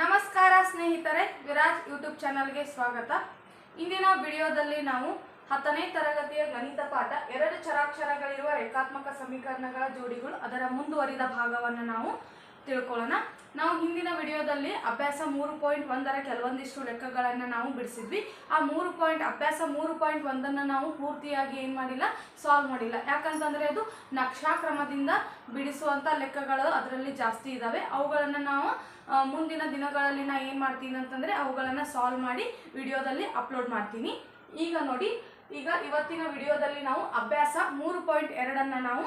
ನಮಸ್ಕಾರ ಸ್ನೇಹಿತರೆ, ವಿರಾಜ್ ಯೂಟ್ಯೂಬ್ ಚಾನಲ್ಗೆ ಸ್ವಾಗತ. ಇಂದಿನ ವಿಡಿಯೋದಲ್ಲಿ ನಾವು ಹತ್ತನೇ ತರಗತಿಯ ಗಣಿತ ಪಾಠ, ಎರಡು ಚರಾಕ್ಷರಗಳಿರುವ ರೇಖಾತ್ಮಕ ಸಮೀಕರಣಗಳ ಜೋಡಿಗಳು, ಅದರ ಮುಂದುವರಿದ ಭಾಗವನ್ನು ನಾವು ತಿಳ್ಕೊಳ್ಳೋಣ. ನಾವು ಹಿಂದಿನ ವಿಡಿಯೋದಲ್ಲಿ ಅಭ್ಯಾಸ ಮೂರು ಪಾಯಿಂಟ್ ಒಂದರ ಕೆಲವೊಂದಿಷ್ಟು ಲೆಕ್ಕಗಳನ್ನು ನಾವು ಬಿಡಿಸಿದ್ವಿ. ಆ ಮೂರು ಪಾಯಿಂಟ್, ಅಭ್ಯಾಸ ಮೂರು ಪಾಯಿಂಟ್ ಒಂದನ್ನು ನಾವು ಪೂರ್ತಿಯಾಗಿ ಏನು ಮಾಡಿಲ್ಲ ಸಾಲ್ವ್ ಮಾಡಿಲ್ಲ. ಯಾಕಂತಂದರೆ ಅದು ನಕ್ಷಾಕ್ರಮದಿಂದ ಬಿಡಿಸುವಂಥ ಲೆಕ್ಕಗಳು ಅದರಲ್ಲಿ ಜಾಸ್ತಿ ಇದ್ದಾವೆ ಅವುಗಳನ್ನು ನಾವು ಮುಂದಿನ ದಿನಗಳಲ್ಲಿ ನಾ ಏನು ಮಾಡ್ತೀನಿ ಅಂತಂದರೆ ಅವುಗಳನ್ನು ಸಾಲ್ವ್ ಮಾಡಿ ವಿಡಿಯೋದಲ್ಲಿ ಅಪ್ಲೋಡ್ ಮಾಡ್ತೀನಿ. ಈಗ ನೋಡಿ ಈಗ ಇವತ್ತಿನ ವಿಡಿಯೋದಲ್ಲಿ ನಾವು ಅಭ್ಯಾಸ ಮೂರು ಪಾಯಿಂಟ್ ಎರಡನ್ನು ನಾವು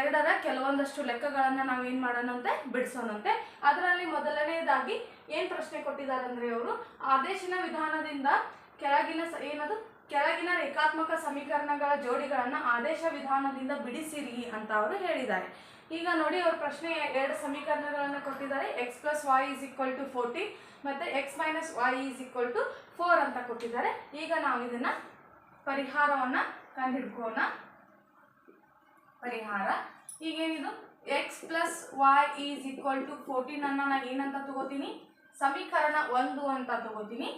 ಎರಡರ ಕೆಲವೊಂದಷ್ಟು ಲೆಕ್ಕಗಳನ್ನು ನಾವು ಏನು ಮಾಡೋಣಂತೆ ಬಿಡಿಸೋಣಂತೆ ಅದರಲ್ಲಿ ಮೊದಲನೆಯದಾಗಿ ಏನು ಪ್ರಶ್ನೆ ಕೊಟ್ಟಿದ್ದಾರೆ ಅಂದರೆ ಅವರು, ಆದೇಶನ ವಿಧಾನದಿಂದ ಕೆಳಗಿನ ಏನದು? ಕೆಳಗಿನ ರೇಖಾತ್ಮಕ ಸಮೀಕರಣಗಳ ಜೋಡಿಗಳನ್ನು ಆದೇಶ ವಿಧಾನದಿಂದ ಬಿಡಿಸಿರಿ ಅಂತ ಅವರು ಹೇಳಿದ್ದಾರೆ. ಈಗ ನೋಡಿ ಅವ್ರ ಪ್ರಶ್ನೆ ಎರಡು ಸಮೀಕರಣಗಳನ್ನು ಕೊಟ್ಟಿದ್ದಾರೆ. X plus y is equal to forty ಮತ್ತು x minus y is equal to four ಅಂತ ಕೊಟ್ಟಿದ್ದಾರೆ. ಈಗ ನಾವು ಇದನ್ನು ಪರಿಹಾರವನ್ನು ಕಂಡುಹಿಡ್ಕೋಣ. ಪರಿಹಾರ. ಈಗೇನಿದು? X plus y is equal to fourteen ಅನ್ನ ನಾನು ಏನಂತ ತಗೋತೀನಿ? ಸಮೀಕರಣ ಒಂದು ಅಂತ ತಗೋತೀನಿ.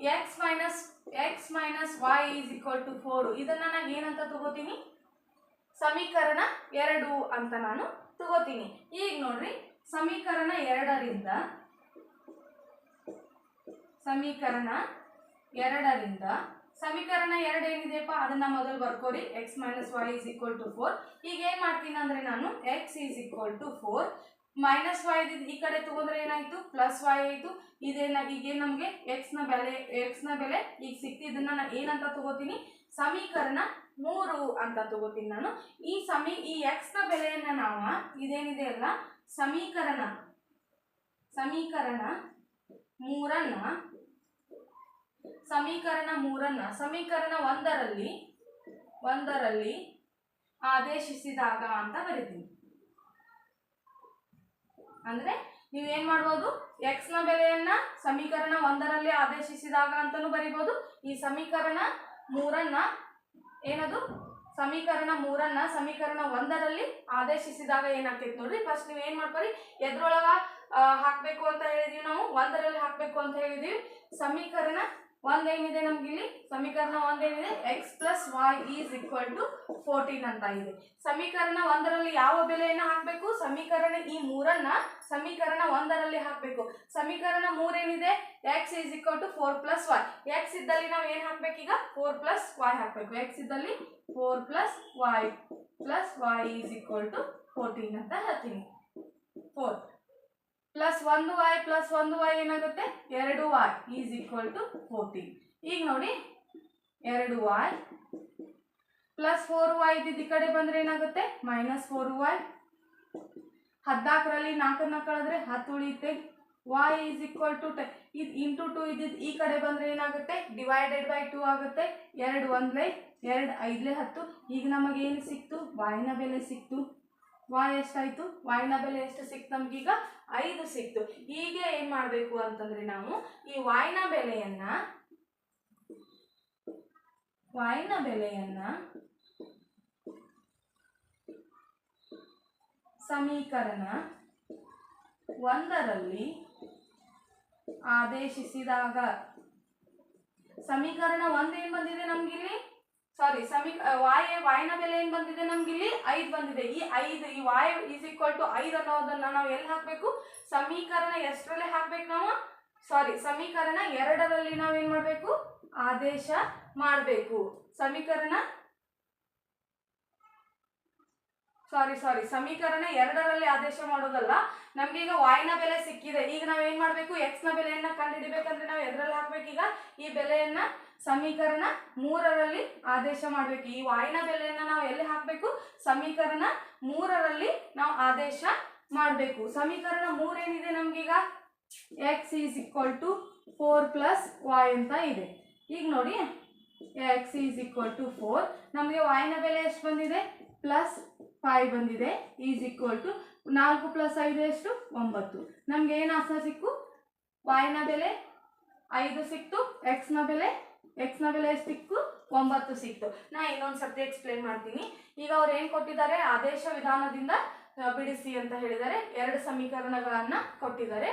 X minus x minus y is equal to four ಇದನ್ನು ನಾನು ಏನಂತ ತಗೋತೀನಿ? ಸಮೀಕರಣ ಎರಡು ಅಂತ ನಾನು ತಗೋತೀನಿ. ಈಗ ನೋಡ್ರಿ, ಸಮೀಕರಣ ಎರಡರಿಂದ ಸಮೀಕರಣ ಎರಡರಿಂದ ಸಮೀಕರಣ ಎರಡು ಏನಿದೆಯಪ್ಪ? ಅದನ್ನ ಮೊದಲು ಬರ್ಕೋರಿ x minus y is equal to four ಈಗ ಏನು ಮಾಡ್ತೀನಿ ಅಂದ್ರೆ ನಾನು x is equal to four minus y ಈ ಕಡೆ ತಗೊಂಡ್ರೆ ಏನಾಯಿತು? ಪ್ಲಸ್ ವೈ ಆಯಿತು. ಇದೇನ ಈಗೇನು ನಮಗೆ? ಎಕ್ಸ್ನ ಬೆಲೆ ಎಕ್ಸ್ನ ಬೆಲೆ ಈಗ ಸಿಕ್ತಿ. ನಾನು ಏನಂತ ತಗೋತೀನಿ? ಸಮೀಕರಣ ಮೂರು ಅಂತ ತಗೋತೀನಿ ನಾನು. ಈ ಸಮೀ, ಈ ಎಕ್ಸ್ನ ಬೆಲೆಯನ್ನು ನಾವು, ಇದೇನಿದೆ ಅಲ್ಲ? ಸಮೀಕರಣ. ಸಮೀಕರಣ ಮೂರನ್ನ ಸಮೀಕರಣ ಮೂರನ್ನ, ಸಮೀಕರಣ ಒಂದರಲ್ಲಿ ಒಂದರಲ್ಲಿ ಆದೇಶಿಸಿದಾಗ ಅಂತ ಬರಿತೀನಿ. ಅಂದ್ರೆ ನೀವೇನ್ ಮಾಡ್ಬೋದು? ಎಕ್ಸ್ನ ಬೆಲೆಯನ್ನ ಸಮೀಕರಣ ಒಂದರಲ್ಲಿ ಆದೇಶಿಸಿದಾಗ ಅಂತಾನೂ ಬರಿಬೋದು. ಈ ಸಮೀಕರಣ ಮೂರನ್ನ ಏನದು? ಸಮೀಕರಣ ಮೂರನ್ನ ಸಮೀಕರಣ ಒಂದರಲ್ಲಿ ಆದೇಶಿಸಿದಾಗ ಏನಾಗ್ತೈತೆ ನೋಡ್ರಿ. ಫಸ್ಟ್ ನೀವು ಏನ್ ಮಾಡ್ಕೊರಿ? ಎದ್ರೊಳಗ ಹಾಕ್ಬೇಕು ಅಂತ ಹೇಳಿದೀವಿ ನಾವು. ಒಂದರಲ್ಲಿ ಹಾಕ್ಬೇಕು ಅಂತ ಹೇಳಿದೀವಿ. ಸಮೀಕರಣ ಒಂದೇನಿದೆ ನಮ್ಗೆ ಇಲ್ಲಿ. ಸಮೀಕರಣ ಒಂದೇನಿದೆ x plus y is equal to fourteen ಅಂತ ಇದೆ. ಸಮೀಕರಣ ಒಂದರಲ್ಲಿ ಯಾವ ಬೆಲೆಯನ್ನು ಹಾಕಬೇಕು? ಸಮೀಕರಣ ಈ ಮೂರನ್ನ ಸಮೀಕರಣ ಒಂದರಲ್ಲಿ ಹಾಕಬೇಕು. ಸಮೀಕರಣ ಮೂರೇನಿದೆ? X is equal to four plus y x ಇದ್ದಲ್ಲಿ ನಾವು ಏನು ಹಾಕ್ಬೇಕೀಗ? ಫೋರ್ ಪ್ಲಸ್ ವೈ ಹಾಕಬೇಕು. ಎಕ್ಸ್ ಇದ್ದಲ್ಲಿ four plus y plus y is equal to fourteen ಅಂತ ಹೇಳ್ತೀನಿ. ಫೋರ್ ಪ್ಲಸ್ ಒಂದು ವೈ ಪ್ಲಸ್ ಒಂದು ವೈ ಏನಾಗುತ್ತೆ? ಎರಡು y is equal to fourteen ಈಗ ನೋಡಿ, ಎರಡು ವೈ ಪ್ಲಸ್ ಫೋರ್ ವೈ ಇದ್ದಿದ್ದು ಈ ಕಡೆ ಬಂದ್ರೆ ಏನಾಗುತ್ತೆ? ಮೈನಸ್ ಫೋರ್ ವೈ ಹದಿನಾಲ್ಕರಲ್ಲಿ ನಾಲ್ಕನ್ನ ಕಳೆದ್ರೆ ಹತ್ತು ಉಳಿಯುತ್ತೆ. Y is equal to T ಇದು ಇಂಟು ಟು ಇದ್ದಿದ್ದು ಈ ಕಡೆ ಬಂದರೆ ಏನಾಗುತ್ತೆ? ಡಿವೈಡೆಡ್ ಬೈ ಟು ಆಗುತ್ತೆ. ಎರಡು ಒಂದ್ಲೆ ಎರಡು ಐದಲೇ ಹತ್ತು. ಈಗ ನಮಗೆ ಏನು ಸಿಕ್ತು ವಾಯಿನ ಬೆಲೆ ಸಿಕ್ತು. ವಾಯ್ ಎಷ್ಟಾಯಿತು? ವಾಯ್ನ ಬೆಲೆ ಎಷ್ಟು ಸಿಕ್ತು ನಮಗೀಗ ಐದು ಸಿಕ್ತು. ಈಗ ಏನು ಮಾಡಬೇಕು ಅಂತಂದರೆ ನಾವು ಈ ವಾಯ್ನ ಬೆಲೆಯನ್ನು ವಾಯ್ನ ಬೆಲೆಯನ್ನು ಸಮೀಕರಣ ಒಂದರಲ್ಲಿ ಆದೇಶಿಸಿದಾಗ, ಸಮೀಕರಣ ಒಂದೇನು ಬಂದಿದೆ ನಮ್ಗಿಲ್ಲಿ? ಸಾರಿ ಸಮೀ ವಾಯ ವಾಯಿನ ಬೆಲೆ ಏನು ಬಂದಿದೆ ನಮ್ಗಿಲ್ಲಿ? ಐದು ಬಂದಿದೆ. ಈ ಐದು, ಈ ವಾಯ್ ಈಸ್ ಈಕ್ವಲ್ ಟು ಐದು ಅನ್ನೋದನ್ನ ನಾವು ಎಲ್ಲಿ ಹಾಕಬೇಕು? ಸಮೀಕರಣ ಎಷ್ಟರಲ್ಲಿ ಹಾಕ್ಬೇಕು ನಾವು? ಸಾರಿ ಸಮೀಕರಣ ಎರಡರಲ್ಲಿ ನಾವೇನು ಮಾಡಬೇಕು? ಆದೇಶ ಮಾಡಬೇಕು. ಸಮೀಕರಣ ಸಾರಿ ಸಾರಿ ಸಮೀಕರಣ ಎರಡರಲ್ಲಿ ಆದೇಶ ಮಾಡೋದಲ್ಲ ನಮ್ಗೆ ಈಗ ವಾಯ್ನ ಬೆಲೆ ಸಿಕ್ಕಿದೆ. ಈಗ ನಾವ್ ಏನ್ ಮಾಡ್ಬೇಕು? ಎಕ್ಸ್ನ ಬೆಲೆಯನ್ನ ಕಂಡುಹಿಡಿಬೇಕಂದ್ರೆ ನಾವು ಎದ್ರಲ್ಲಿ ಹಾಕ್ಬೇಕೀಗ ಈ ಬೆಲೆಯನ್ನ ಸಮೀಕರಣ ಮೂರರಲ್ಲಿ ಆದೇಶ ಮಾಡ್ಬೇಕು. ಈ ವಾಯ್ನ ಬೆಲೆಯನ್ನ ನಾವು ಎಲ್ಲಿ ಹಾಕ್ಬೇಕು? ಸಮೀಕರಣ ಮೂರರಲ್ಲಿ ನಾವು ಆದೇಶ ಮಾಡಬೇಕು. ಸಮೀಕರಣ ಮೂರೇನಿದೆ ನಮ್ಗೀಗ? X is equal to four plus y ಅಂತ ಇದೆ. ಈಗ ನೋಡಿ. X is equal to four ನಮಗೆ ವಾಯ್ನ ಬೆಲೆ ಎಷ್ಟು ಬಂದಿದೆ? ಪ್ಲಸ್ ಫೈವ್ ಬಂದಿದೆ ಈಸ್ ಈಕ್ವಲ್ ಟು ನಾಲ್ಕು ಪ್ಲಸ್ ಐದು ಎಷ್ಟು? ಒಂಬತ್ತು. ನಮ್ಗೆ ಏನು ಆಸನ ಸಿಕ್ಕು? ವಾಯ್ನ ಬೆಲೆ ಐದು ಸಿಕ್ತು ಎಕ್ಸ್ನ ಬೆಲೆ ಎಕ್ಸ್ನ ಬೆಲೆ ಎಷ್ಟು ಸಿಕ್ಕು? ಒಂಬತ್ತು ಸಿಕ್ತು. ನಾ ಇನ್ನೊಂದು ಸರ್ತಿ ಎಕ್ಸ್ಪ್ಲೇನ್ ಮಾಡ್ತೀನಿ. ಈಗ ಅವ್ರು ಏನು ಕೊಟ್ಟಿದ್ದಾರೆ? ಆದೇಶ ವಿಧಾನದಿಂದ ಬಿಡಿಸಿ ಅಂತ ಹೇಳಿದ್ದಾರೆ. ಎರಡು ಸಮೀಕರಣಗಳನ್ನು ಕೊಟ್ಟಿದ್ದಾರೆ.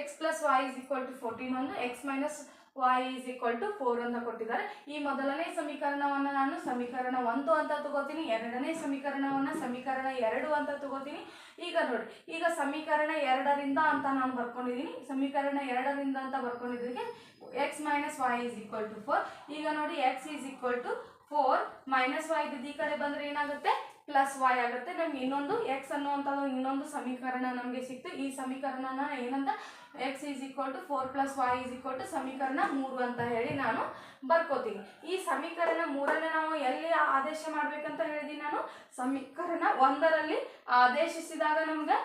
X plus y is equal to fourteen ಒಂದು x minus y is equal to four ಅಂತ ಕೊಟ್ಟಿದ್ದಾರೆ. ಈ ಮೊದಲನೇ ಸಮೀಕರಣವನ್ನು ನಾನು ಸಮೀಕರಣ ಒಂದು ಅಂತ ತಗೋತೀನಿ, ಎರಡನೇ ಸಮೀಕರಣವನ್ನು ಸಮೀಕರಣ ಎರಡು ಅಂತ ತಗೋತೀನಿ. ಈಗ ನೋಡಿ, ಈಗ ಸಮೀಕರಣ ಎರಡರಿಂದ ಅಂತ ನಾನು ಬರ್ಕೊಂಡಿದ್ದೀನಿ ಸಮೀಕರಣ ಎರಡರಿಂದ ಅಂತ ಬರ್ಕೊಂಡಿದ್ದಕ್ಕೆ x minus y is equal to four ಈಗ ನೋಡಿ x is equal to four minus y ಇದು ಈ ಕಡೆ ಬಂದರೆ ಏನಾಗುತ್ತೆ? ಪ್ಲಸ್ ವೈ ಆಗುತ್ತೆ. ನಮ್ಗೆ ಇನ್ನೊಂದು ಎಕ್ಸ್ ಅನ್ನುವಂಥದ್ದು ಇನ್ನೊಂದು ಸಮೀಕರಣ ನಮಗೆ ಸಿಕ್ತು. ಈ ಸಮೀಕರಣನ ಏನಂತ? X is equal to four plus y is equal to ಸಮೀಕರಣ ಮೂರು ಅಂತ ಹೇಳಿ ನಾನು ಬರ್ಕೋತೀನಿ. ಈ ಸಮೀಕರಣ ಮೂರನ್ನ ನಾವು ಎಲ್ಲಿ ಆದೇಶ ಮಾಡ್ಬೇಕಂತ ಹೇಳಿದೀನಿ ನಾನು? ಸಮೀಕರಣ ಒಂದರಲ್ಲಿ ಆದೇಶಿಸಿದಾಗ ನಮ್ಗೆ?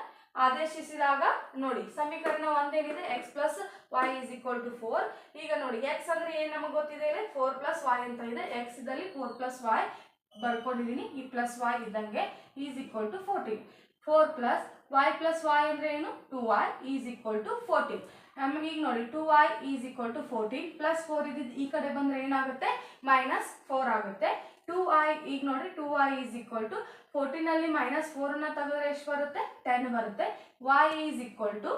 ಆದೇಶಿಸಿದಾಗ ನೋಡಿ, ಸಮೀಕರಣ ಒಂದೇನಿದೆ? X plus y is equal to four ಈಗ ನೋಡಿ ಎಕ್ಸ್ ಅಂದ್ರೆ ಏನು ನಮಗೆ ಗೊತ್ತಿದೆ ಫೋರ್ ಪ್ಲಸ್ ವೈ ಅಂತ ಇದೆ. ಎಕ್ಸ್ ಇದ್ದಲ್ಲಿ ಫೋರ್ ಪ್ಲಸ್ ವೈ ಬರ್ಕೊಂಡಿದ್ದೀನಿ ಈ ಪ್ಲಸ್ ವೈ ಇದ್ದಂಗೆ is equal to fourteen four plus y plus y ಅಂದರೆ ಏನು? Two y is equal to fourteen ನಮಗೆ ಈಗ ನೋಡಿ two y is equal to fourteen plus four ಇದ್ದಿದ್ದು ಈ ಕಡೆ ಬಂದರೆ ಏನಾಗುತ್ತೆ? ಮೈನಸ್ ಫೋರ್ ಆಗುತ್ತೆ. ಟು ಐ ಈಗ ನೋಡಿ two y is equal to ಫೋರ್ಟೀನಲ್ಲಿ minus ಫೋರನ್ನ ತೆಗೆದ್ರೆ ಎಷ್ಟು ಬರುತ್ತೆ? ಟೆನ್ ಬರುತ್ತೆ. Y is equal to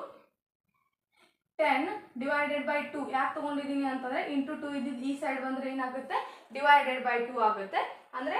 ten divided by two ಯಾಕೆ ತೊಗೊಂಡಿದ್ದೀನಿ ಅಂತಂದರೆ ಇಂಟು ಟು ಇದ್ದಿದ್ದು ಈ ಸೈಡ್ ಬಂದರೆ ಏನಾಗುತ್ತೆ? ಡಿವೈಡೆಡ್ ಬೈ ಟು ಆಗುತ್ತೆ. ಅಂದರೆ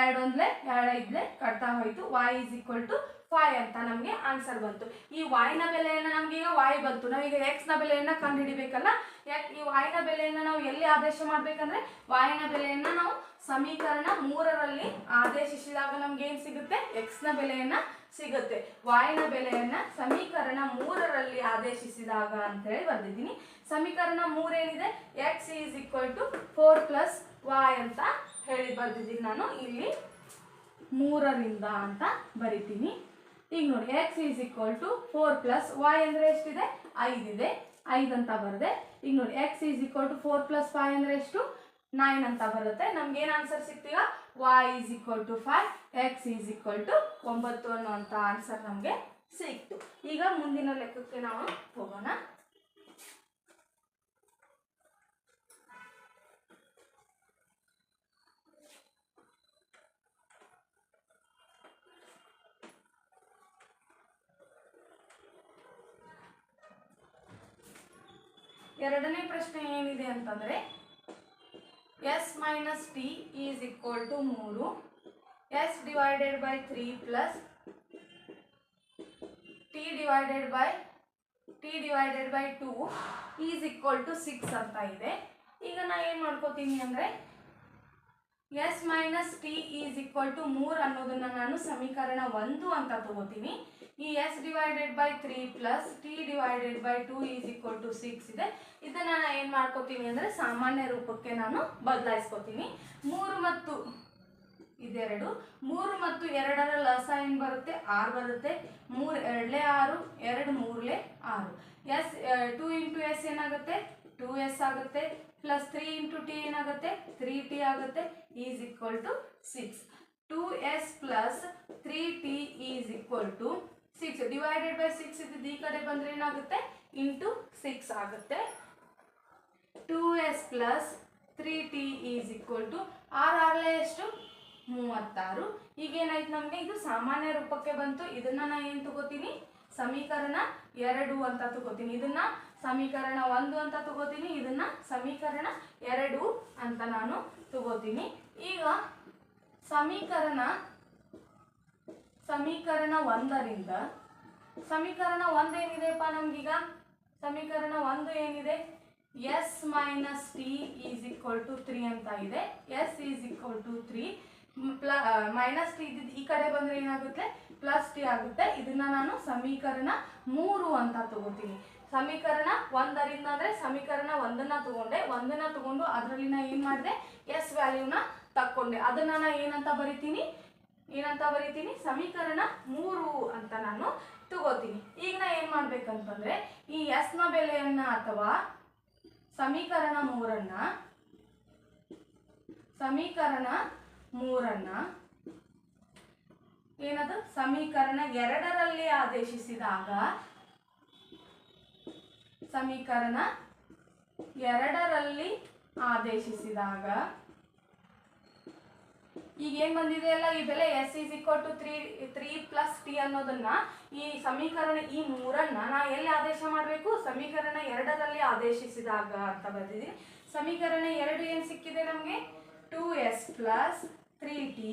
ಎರಡು ಒಂದ್ಲೆ, ಎರಡು ಐದ್ಲೆ ಕಟ್ತಾ ಹೋಯ್ತು. Y is equal to five ಅಂತ ನಮಗೆ ಆನ್ಸರ್ ಬಂತು. ಈ ವಾಯ್ನ ಬೆಲೆಯನ್ನು ನಮ್ಗೆ ಈಗ ವಾಯ್ ಬಂತು. ನಾವೀಗ ಎಕ್ಸ್ನ ಬೆಲೆಯನ್ನು ಕಂಡುಹಿಡಿಬೇಕಲ್ಲ? ಯಾಕೆ ಈ ವಾಯ್ನ ಬೆಲೆಯನ್ನು ನಾವು ಎಲ್ಲಿ ಆದೇಶ ಮಾಡಬೇಕಂದ್ರೆ ವಾಯ್ನ ಬೆಲೆಯನ್ನು ನಾವು ಸಮೀಕರಣ ಮೂರರಲ್ಲಿ ಆದೇಶಿಸಿದಾಗ ನಮ್ಗೆ ಏನು ಸಿಗುತ್ತೆ? ಎಕ್ಸ್ನ ಬೆಲೆಯನ್ನು ಸಿಗುತ್ತೆ. ವಾಯ್ನ ಬೆಲೆಯನ್ನು ಸಮೀಕರಣ ಮೂರರಲ್ಲಿ ಆದೇಶಿಸಿದಾಗ ಅಂತ ಹೇಳಿ ಬರ್ದಿದ್ದೀನಿ. ಸಮೀಕರಣ ಮೂರೇನಿದೆ? X is equal to four plus y ಅಂತ ಹೇಳಿ ಬರ್ದಿದ್ದೀನಿ ನಾನು. ಇಲ್ಲಿ ಮೂರರಿಂದ ಅಂತ ಬರಿತೀನಿ. ಈಗ ನೋಡಿ x is equal to four plus y ಅಂದರೆ ಎಷ್ಟಿದೆ? ಐದಿದೆ ಐದು ಅಂತ ಬರದೆ. ಈಗ ನೋಡಿ x is equal to four plus five ಅಂದರೆ ಎಷ್ಟು? ನೈನ್ ಅಂತ ಬರುತ್ತೆ. ನಮ್ಗೆ ಏನು answer ಸಿಕ್ತೀವ y is equal to five x is equal to ಒಂಬತ್ತು ಅನ್ನುವಂಥ ಆನ್ಸರ್ ನಮಗೆ ಸಿಕ್ತು. ಈಗ ಮುಂದಿನ ಲೆಕ್ಕಕ್ಕೆ ನಾವು ಹೋಗೋಣ. ಎರಡನೇ ಪ್ರಶ್ನೆ ಏನಿದೆ ಅಂತಂದರೆ s minus t is equal to ಮೂರು. S divided by three plus t divided by t divided by two is equal to six ಅಂತ ಇದೆ. ಈಗ ನಾ ಏನು ಮಾಡ್ಕೋತೀನಿ ಅಂದರೆ s minus t is equal to ಮೂರು ಅನ್ನೋದನ್ನ ನಾನು ಸಮೀಕರಣ ಒಂದು ಅಂತ ತಗೋತೀನಿ. ಈ s divided by three plus t divided by two is equal to six ಇದೆ. ಇದನ್ನ ನಾನು ಏನು ಮಾಡ್ಕೋತೀನಿ ಅಂದರೆ ಸಾಮಾನ್ಯ ರೂಪಕ್ಕೆ ನಾನು ಬದಲಾಯಿಸ್ಕೋತೀನಿ. ಮೂರು ಮತ್ತು ಇದೆರಡು. ಮೂರು ಮತ್ತು ಎರಡರ ಲಸ ಏನು ಬರುತ್ತೆ? ಆರು ಬರುತ್ತೆ. ಮೂರು ಎರಡಲೇ ಆರು, ಎರಡು ಮೂರಲೇ ಆರು. ಎಸ್ ಟೂ ಇಂಟು ಎಸ್ ಏನಾಗುತ್ತೆ? ಟೂ ಎಸ್ ಆಗುತ್ತೆ. ಪ್ಲಸ್ ತ್ರೀ ಇಂಟು ಟಿ ಏನಾಗುತ್ತೆ? ತ್ರೀ ಟಿ ಆಗುತ್ತೆ. Is equal to six two s plus three t is equal to six divided by six ಇದ್ದಿದ್ದು ಈ ಕಡೆ ಬಂದರೆ ಏನಾಗುತ್ತೆ? ಇಂಟು ಸಿಕ್ಸ್ ಆಗುತ್ತೆ. Two s plus three t is equal to ಆರು ಆಗಲೇ ಎಷ್ಟು? ಮೂವತ್ತಾರು. ಈಗ ಏನಾಯ್ತು ನಮಗೆ? ಇದು ಸಾಮಾನ್ಯ ರೂಪಕ್ಕೆ ಬಂತು. ಇದನ್ನು ನಾನು ಏನು ತಗೋತೀನಿ? ಸಮೀಕರಣ ಎರಡು ಅಂತ ತಗೋತೀನಿ. ಇದನ್ನ ಸಮೀಕರಣ ಒಂದು ಅಂತ ತಗೋತೀನಿ, ಇದನ್ನ ಸಮೀಕರಣ ಎರಡು ಅಂತ ನಾನು ತಗೋತೀನಿ. ಈಗ ಸಮೀಕರಣ ಸಮೀಕರಣ ಒಂದರಿಂದ, ಸಮೀಕರಣ ಒಂದೇನಿದೆಪ್ಪ ನಮ್ಗೀಗ? ಸಮೀಕರಣ ಒಂದು ಏನಿದೆ? S minus t is equal to three ಅಂತ ಇದೆ. S is equal to three plus minus t ಇದ್ದಿದ್ದು ಈ ಕಡೆ ಬಂದರೆ ಏನಾಗುತ್ತೆ? ಪ್ಲಸ್ ಟಿ ಆಗುತ್ತೆ. ಇದನ್ನ ನಾನು ಸಮೀಕರಣ ಮೂರು ಅಂತ ತಗೋತೀನಿ. ಸಮೀಕರಣ ಒಂದರಿಂದ ಅಂದರೆ ಸಮೀಕರಣ ಒಂದನ್ನ ತಗೊಂಡೆ. ಒಂದನ್ನ ತಗೊಂಡು ಅದರಲ್ಲಿ ನಾ ಏನು ಮಾಡಿದೆ? ಎಸ್ ವ್ಯಾಲ್ಯೂನ ತಕ್ಕೊಂಡೆ. ಅದನ್ನ ನಾನು ಏನಂತ ಬರಿತೀನಿ? ಏನಂತ ಬರಿತೀನಿ? ಸಮೀಕರಣ ಮೂರು ಅಂತ ನಾನು ತಗೋತೀನಿ. ಈಗ ನಾ ಏನು ಮಾಡ್ಬೇಕಂತಂದ್ರೆ, ಈ ಎಸ್ನ ಬೆಲೆಯನ್ನ ಅಥವಾ ಸಮೀಕರಣ ಮೂರನ್ನ ಸಮೀಕರಣ ಮೂರನ್ನ ಏನದು? ಸಮೀಕರಣ ಎರಡರಲ್ಲಿ ಆದೇಶಿಸಿದಾಗ ಸಮೀಕರಣ ಎರಡರಲ್ಲಿ ಆದೇಶಿಸಿದಾಗ ಈಗ ಏನ್ ಬಂದಿದೆ ಅಲ್ಲ, ಈ ಬೆಲೆ s is equal to three three plus t ಅನ್ನೋದನ್ನ ಈ ಸಮೀಕರಣ ಈ ಮೂರನ್ನ ನಾ ಎಲ್ಲಿ ಆದೇಶ ಮಾಡಬೇಕು? ಸಮೀಕರಣ ಎರಡರಲ್ಲಿ ಆದೇಶಿಸಿದಾಗ ಅಂತ ಬರ್ತಿದೆ ಸಮೀಕರಣ ಎರಡು ಏನು ಸಿಕ್ಕಿದೆ ನಮಗೆ? Two s plus three t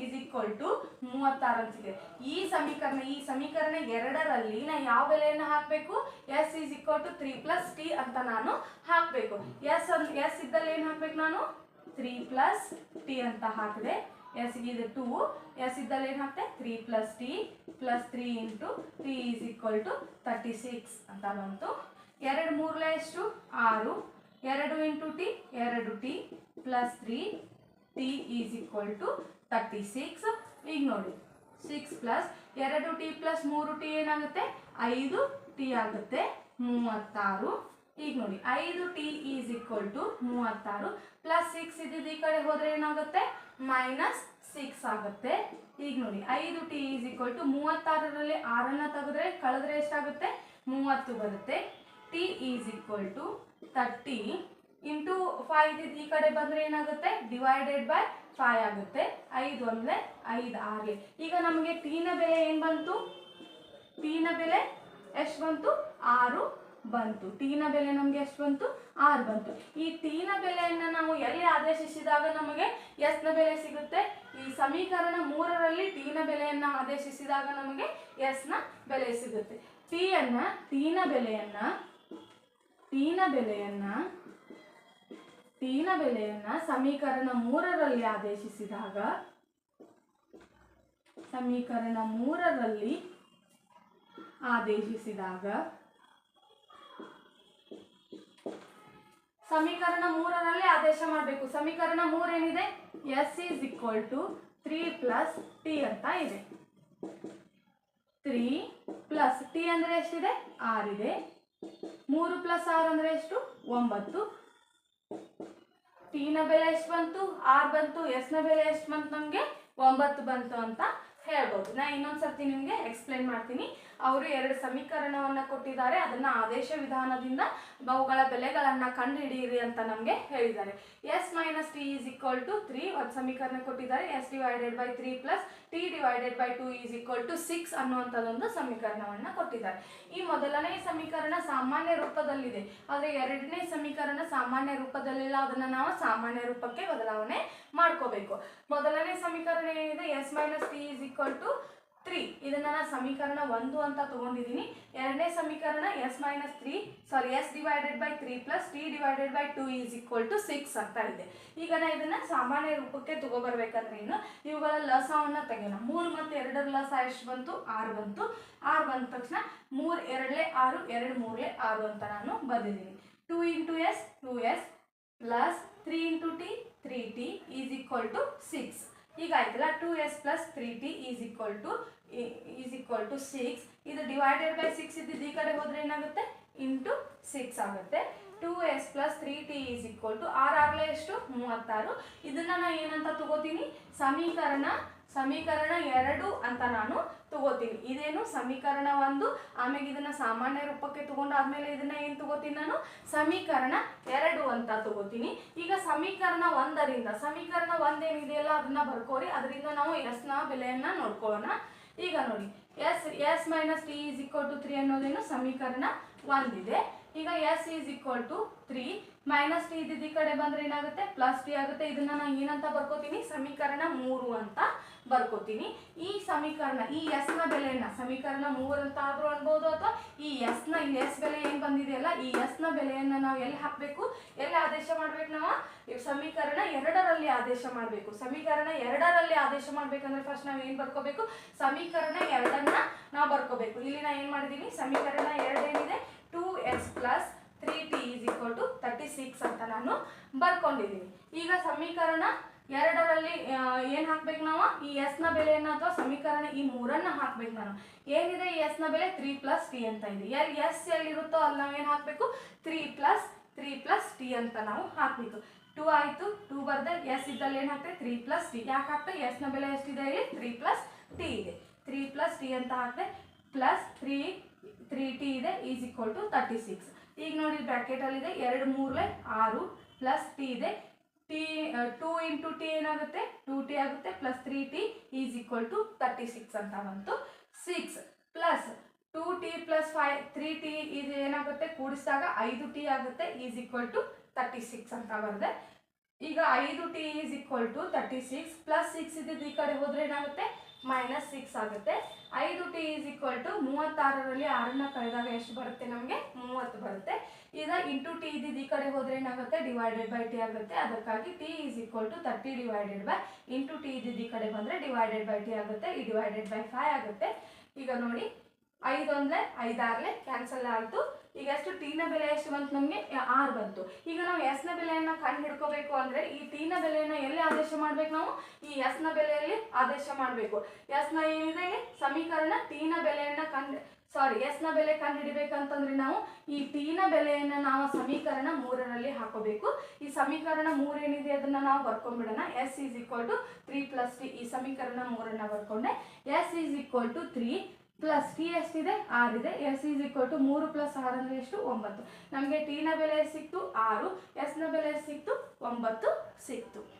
is equal to ಮೂವತ್ತಾರು ಅನ್ಸಿದೆ ಈ ಸಮೀಕರಣ ಈ ಸಮೀಕರಣ ಎರಡರಲ್ಲಿ ನಾ ಯಾವ ಬೆಲೆಯನ್ನು ಹಾಕಬೇಕು? S is equal to three plus t ಅಂತ ನಾನು ಹಾಕಬೇಕು. ಎಸ್ ಅಂದ್ರೆ ಎಸ್ ಇದ್ದಲ್ಲಿ ಏನು ಹಾಕ್ಬೇಕು ನಾನು? ತ್ರೀ ಪ್ಲಸ್ ಟಿ ಅಂತ ಹಾಕಿದೆ. ಎಸ್ ಇದು ಟೂ ಎಸ್ ಇದ್ದಲ್ಲಿ ಏನು ಹಾಕ್ತೆ three plus t plus three into t is equal to thirty six ಅಂತ ಬಂತು. ಎರಡು ಮೂರಲೆ ಎಷ್ಟು? ಆರು. ಎರಡು ಇಂಟು ಟಿ ಎರಡು t plus three t is equal to thirty six ಈಗ ನೋಡಿ ಸಿಕ್ಸ್ ಪ್ಲಸ್ ಎರಡು ಟಿ ಪ್ಲಸ್ ಮೂರು ಟಿ ಏನಾಗುತ್ತೆ? ಐದು ಟಿ ಆಗುತ್ತೆ, ಮೂವತ್ತಾರು. ಈಗ ನೋಡಿ, ಐದು ಟಿ ಈಸ್ ಈಕ್ವಲ್ ಟು ಮೂವತ್ತಾರು ಪ್ಲಸ್ ಸಿಕ್ಸ್ ಇದ್ದಿದ್ದು ಈ ಕಡೆ ಹೋದರೆ ಏನಾಗುತ್ತೆ? ಮೈನಸ್ ಸಿಕ್ಸ್ ಆಗುತ್ತೆ. ಈಗ ನೋಡಿ, ಐದು ಟಿ ಈಸ್ ಈಕ್ವಲ್ ಟು ಮೂವತ್ತಾರರಲ್ಲಿ ಆರನ್ನು ತೆಗೆದ್ರೆ ಕಳೆದ್ರೆ ಎಷ್ಟಾಗುತ್ತೆ? ಮೂವತ್ತು ಬರುತ್ತೆ. T is equal to thirty into five ಇದ್ದಿದ್ದು ಈ ಕಡೆ ಬಂದರೆ ಏನಾಗುತ್ತೆ? ಡಿವೈಡೆಡ್ ಬೈ ಫೈವ್ ಆಗುತ್ತೆ. ಐದು ಅಂದರೆ ಐದು ಆಗಲಿ ಈಗ ನಮಗೆ ಟೀನ ಬೆಲೆ ಏನು ಬಂತು? ಟೀನ ಬೆಲೆ ಎಷ್ಟು ಬಂತು? ಆರು ಬಂತು. ಟೀನ ಬೆಲೆ ನಮಗೆ ಎಷ್ಟು ಬಂತು? ಆರು ಬಂತು. ಈ ಟೀನ ಬೆಲೆಯನ್ನು ನಾವು ಎಲ್ಲಿ ಆದೇಶಿಸಿದಾಗ ನಮಗೆ ಎಸ್ನ ಬೆಲೆ ಸಿಗುತ್ತೆ? ಈ ಸಮೀಕರಣ ಮೂರರಲ್ಲಿ ಟೀನ ಬೆಲೆಯನ್ನು ಆದೇಶಿಸಿದಾಗ ನಮಗೆ ಎಸ್ನ ಬೆಲೆ ಸಿಗುತ್ತೆ. ಟೀಯನ್ನು ಟೀನ ಬೆಲೆಯನ್ನ ಟೀನ ಬೆಲೆಯನ್ನ ಟೀನ ಬೆಲೆಯನ್ನ ಸಮೀಕರಣ ಮೂರರಲ್ಲಿ ಆದೇಶಿಸಿದಾಗ, ಸಮೀಕರಣ ಮೂರರಲ್ಲಿ ಆದೇಶಿಸಿದಾಗ, ಸಮೀಕರಣ ಮೂರರಲ್ಲಿ ಆದೇಶ ಮಾಡಬೇಕು. ಸಮೀಕರಣ ಮೂರೇನಿದೆ? S is equal to three plus t ಅಂತ ಇದೆ. ತ್ರೀ ಪ್ಲಸ್ ಟಿ ಅಂದರೆ ಎಷ್ಟಿದೆ? ಆರಿದೆ ಮೂರು ಪ್ಲಸ್ ಆರ್ ಅಂದರೆ ಎಷ್ಟು? ಒಂಬತ್ತು. ಟಿನ ಬೆಲೆ ಎಷ್ಟು ಬಂತು? ಆರ್ ಬಂತು. ಎಸ್ನ ಬೆಲೆ ಎಷ್ಟು ಬಂತು ನಮಗೆ? ಒಂಬತ್ತು ಬಂತು ಅಂತ ಹೇಳ್ಬೋದು ನಾ ಇನ್ನೊಂದು ಸರ್ತಿ ನಿಮಗೆ ಎಕ್ಸ್ಪ್ಲೈನ್ ಮಾಡ್ತೀನಿ. ಅವರು ಎರಡು ಸಮೀಕರಣವನ್ನು ಕೊಟ್ಟಿದ್ದಾರೆ. ಅದನ್ನು ಆದೇಶ ವಿಧಾನದಿಂದ ಅವುಗಳ ಬೆಲೆಗಳನ್ನು ಕಂಡುಹಿಡಿಯಿರಿ ಅಂತ ನಮಗೆ ಹೇಳಿದ್ದಾರೆ. S minus t is equal to three ಒಂದು ಸಮೀಕರಣ ಕೊಟ್ಟಿದ್ದಾರೆ. S divided by three plus t divided by two is equal to six ಅನ್ನುವಂಥದ್ದೊಂದು ಸಮೀಕರಣವನ್ನು ಕೊಟ್ಟಿದ್ದಾರೆ. ಈ ಮೊದಲನೇ ಸಮೀಕರಣ ಸಾಮಾನ್ಯ ರೂಪದಲ್ಲಿದೆ. ಆದರೆ ಎರಡನೇ ಸಮೀಕರಣ ಸಾಮಾನ್ಯ ರೂಪದಲ್ಲಿಲ್ಲ. ಅದನ್ನು ನಾವು ಸಾಮಾನ್ಯ ರೂಪಕ್ಕೆ ಬದಲಾವಣೆ ಮಾಡ್ಕೋಬೇಕು. ಮೊದಲನೇ ಸಮೀಕರಣ ಏನಿದೆ? ಎಸ್ ಈಕ್ವಲ್ ಟು ತ್ರೀ ಇದನ್ನ ನಾನು ಸಮೀಕರಣ ಒಂದು ಅಂತ ತಗೊಂಡಿದ್ದೀನಿ ಎರಡನೇ ಸಮೀಕರಣ s minus three sorry s divided by three plus t divided by two is equal to six ಅಂತ ಇದೆ. ಈಗ ನಾ ಇದನ್ನ ಸಾಮಾನ್ಯ ರೂಪಕ್ಕೆ ತಗೋಬರ್ಬೇಕಂದ್ರೆ ಇನ್ನು ಇವುಗಳ ಲಸವನ್ನು ತೆಗೆಯೋಣ. ಮೂರು ಮತ್ತು ಎರಡರ ಲಸ ಎಷ್ಟು ಬಂತು? ಆರು ಬಂತು. ಆರು ಬಂದ ತಕ್ಷಣ ಮೂರು, ಎರಡಲೇ ಆರು, ಎರಡು ಮೂರಲೇ ಆರು ಅಂತ ನಾನು ಬಂದಿದ್ದೀನಿ two into s two s plus three into t three t is equal to six ಈಗ ಆಯ್ತಲ್ಲ two s plus three t is equal to is equal to six ಇದು ಡಿವೈಡೆಡ್ ಬೈ ಸಿಕ್ಸ್ ಇದ್ದಿದ್ದು ಈ ಕಡೆ ಹೋದ್ರೆ ಏನಾಗುತ್ತೆ? ಇಂಟು ಸಿಕ್ಸ್ ಆಗುತ್ತೆ. Two s plus three t is equal to R ಆಗಲೇ ಎಷ್ಟು? ಮೂವತ್ತಾರು. ಇದನ್ನ ನಾನು ಏನಂತ ತಗೋತೀನಿ? ಸಮೀಕರಣ ಸಮೀಕರಣ ಎರಡು ಅಂತ ನಾನು ತಗೋತೀನಿ. ಇದೇನು ಸಮೀಕರಣ ಒಂದು? ಆಮೇಲೆ ಇದನ್ನ ಸಾಮಾನ್ಯ ರೂಪಕ್ಕೆ ತಗೊಂಡಾದ್ಮೇಲೆ ಇದನ್ನ ಏನು ತಗೋತೀನಿ ನಾನು? ಸಮೀಕರಣ ಎರಡು ಅಂತ ತಗೋತೀನಿ. ಈಗ ಸಮೀಕರಣ ಒಂದರಿಂದ, ಸಮೀಕರಣ ಒಂದೇನಿದೆಯಲ್ಲ ಅದನ್ನ ಬರ್ಕೋರಿ. ಅದರಿಂದ ನಾವು ಎಸ್ನ ಬೆಲೆಯನ್ನ ನೋಡ್ಕೊಳ್ಳೋಣ. ಈಗ ನೋಡಿ s s minus t is equal to three ಅನ್ನೋದೇನು ಸಮೀಕರಣ ಒಂದಿದೆ. ಈಗ s is equal to three minus t ಇದ್ದಿದ್ದು ಈ ಕಡೆ ಬಂದ್ರೆ ಏನಾಗುತ್ತೆ? ಪ್ಲಸ್ ಟಿ ಆಗುತ್ತೆ. ಇದನ್ನ ನಾನು ಏನಂತ ಬರ್ಕೋತೀನಿ? ಸಮೀಕರಣ ಮೂರು ಅಂತ ಬರ್ಕೋತೀನಿ. ಈ ಸಮೀಕರಣ, ಈ ಎಸ್ನ ಬೆಲೆಯನ್ನ, ಸಮೀಕರಣ ಮೂರು ಅಂತ ಆದ್ರೂ ಅನ್ಬೋದು ಅಥವಾ ಈ ಎಸ್ನ ಈ ಎಸ್ ಬೆಲೆ ಏನು ಬಂದಿದೆಯಲ್ಲ, ಈ ಎಸ್ನ ಬೆಲೆಯನ್ನ ನಾವು ಎಲ್ಲಿ ಹಾಕಬೇಕು? ಎಲ್ಲಿ ಆದೇಶ ಮಾಡ್ಬೇಕು ನಾವು? ಸಮೀಕರಣ ಎರಡರಲ್ಲಿ ಆದೇಶ ಮಾಡಬೇಕು. ಸಮೀಕರಣ ಎರಡರಲ್ಲಿ ಆದೇಶ ಮಾಡ್ಬೇಕಂದ್ರೆ ಫಸ್ಟ್ ನಾವು ಏನು ಬರ್ಕೋಬೇಕು? ಸಮೀಕರಣ ಎರಡನ್ನ ನಾವು ಬರ್ಕೋಬೇಕು. ಇಲ್ಲಿ ನಾ ಏನು ಮಾಡಿದೀನಿ? ಸಮೀಕರಣ ಎರಡೇನಿದೆ? Two s plus three t is equal to thirty six ಅಂತ ನಾನು ಬರ್ಕೊಂಡಿದ್ದೀನಿ. ಈಗ ಸಮೀಕರಣ ಎರಡರಲ್ಲಿ ಏನು ಹಾಕ್ಬೇಕು ನಾವು? ಈ ಎಸ್ನ ಬೆಲೆಯನ್ನು ಅಥವಾ ಸಮೀಕರಣ ಈ ಮೂರನ್ನ ಹಾಕ್ಬೇಕು ನಾನು. ಏನಿದೆ ಈ ಎಸ್ನ ಬೆಲೆ? ತ್ರೀ ಪ್ಲಸ್ ಟಿ ಅಂತ ಇದೆ. ಎಲ್ಲಿ ಎಸ್ ಎಲ್ಲಿರುತ್ತೋ ಅಲ್ಲಿ ನಾವು ಏನು ಹಾಕಬೇಕು? Three plus three plus t ಅಂತ ನಾವು ಹಾಕಬೇಕು. ಟೂ ಆಯಿತು ಟೂ ಬರ್ದೆ ಎಸ್ ಇದ್ದಲ್ಲಿ ಏನು ಹಾಕ್ತೆ ತ್ರೀ ಪ್ಲಸ್ ಟಿ ಯಾಕೆ ಹಾಕ್ತೆ ಎಸ್ನ ಬೆಲೆ ಎಷ್ಟಿದೆ ಇಲ್ಲಿ? ತ್ರೀ ಪ್ಲಸ್ ಟಿ ಇದೆ. ತ್ರೀ ಪ್ಲಸ್ ಟಿ ಅಂತ ಹಾಕ್ತೆ ಪ್ಲಸ್ ತ್ರೀ ತ್ರೀ ಟಿ ಇದೆ is equal to thirty six ಈಗ ನೋಡಿ ಬ್ರ್ಯಾಕೆಟಲ್ಲಿದೆ ಎರಡು ಮೂರಲೆ ಆರು ಪ್ಲಸ್ ಟಿ ಇದೆ. ಟಿ ಟೂ ಇಂಟು ಟಿ ಏನಾಗುತ್ತೆ? ಟೂ ಟಿ ಆಗುತ್ತೆ plus three T is equal to thirty six ಅಂತ ಬಂತು. Six plus two T plus five three T ಇದು ಏನಾಗುತ್ತೆ? ಕೂಡಿಸಿದಾಗ ಐದು ಟಿ ಆಗುತ್ತೆ is equal to thirty six ಅಂತ ಬರುತ್ತೆ ಈಗ ಐದು T is equal to thirty six plus six ಇದ್ದಿದ್ದು ಈ ಕಡೆ ಹೋದ್ರೆ ಏನಾಗುತ್ತೆ? ಮೈನಸ್ ಸಿಕ್ಸ್ ಆಗುತ್ತೆ. ಐದು ಟಿ ಈಸ್ ಈಕ್ವಲ್ ಟು ಮೂವತ್ತಾರರಲ್ಲಿ ಆರನ್ನ ಕಳೆದಾಗ ಎಷ್ಟು ಬರುತ್ತೆ ನಮಗೆ? ಮೂವತ್ತು ಬರುತ್ತೆ. ಈಗ ಇಂಟು ಟಿ ಇದ್ದಿದ್ದು ಈ ಕಡೆ ಹೋದ್ರೆ ಏನಾಗುತ್ತೆ? ಡಿವೈಡೆಡ್ ಬೈ ಟಿ ಆಗುತ್ತೆ. ಅದಕ್ಕಾಗಿ T is equal to thirty divided by into T ಇದ್ದಿದ್ದು ಈ ಕಡೆ ಬಂದರೆ ಡಿವೈಡೆಡ್ ಬೈ ಟಿ ಆಗುತ್ತೆ. ಈ ಡಿವೈಡೆಡ್ ಬೈ ಫೈವ್ ಆಗುತ್ತೆ. ಈಗ ನೋಡಿ ಐದು ಅಂದರೆ ಐದಾರಲೆ ಕ್ಯಾನ್ಸಲ್ ಆಯಿತು. ಈಗ ಎಷ್ಟು? ಟೀನ ಬೆಲೆ ಎಷ್ಟು ಬಂತು ನಮಗೆ? ಆರು ಬಂತು. ಈಗ ನಾವು ಎಸ್ನ ಬೆಲೆಯನ್ನು ಕಂಡು ಹಿಡ್ಕೋಬೇಕು ಅಂದರೆ ಈ ಟೀನ ಬೆಲೆಯನ್ನು ಎಲ್ಲಿ ಆದೇಶ ಮಾಡ್ಬೇಕು ನಾವು? ಈ ಎಸ್ನ ಬೆಲೆಯಲ್ಲಿ ಆದೇಶ ಮಾಡಬೇಕು. ಎಸ್ನ ಏನಿದೆ? ಸಮೀಕರಣ ಟೀನ ಬೆಲೆಯನ್ನು ಕಂಡು ಸಾರಿ ಎಸ್ನ ಬೆಲೆ ಕಂಡು ಹಿಡಿಬೇಕಂತಂದ್ರೆ ನಾವು ಈ ಟೀನ ಬೆಲೆಯನ್ನು ನಾವು ಸಮೀಕರಣ ಮೂರರಲ್ಲಿ ಹಾಕೋಬೇಕು. ಈ ಸಮೀಕರಣ ಮೂರೇನಿದೆ ಅದನ್ನ ನಾವು ಬರ್ಕೊಂಡ್ಬಿಡೋಣ. S is equal to three plus T ಈ ಸಮೀಕರಣ ಮೂರನ್ನು ಬರ್ಕೊಂಡೆ. S is equal to three plus T ಎಷ್ಟಿದೆ ಇದೆ ಎಸ್ ಈಸ್ ಈಕ್ವಲ್ ಟು ಮೂರು ಪ್ಲಸ್ ಆರ್ ಅಂದರೆ ಎಷ್ಟು? ಒಂಬತ್ತು. ನಮಗೆ ಟಿನ ಬೆಲೆ ಸಿಕ್ತು? ಆರು. ಎಸ್ನ ಬೆಲೆ ಸಿಕ್ತು? ಒಂಬತ್ತು ಸಿಕ್ತು.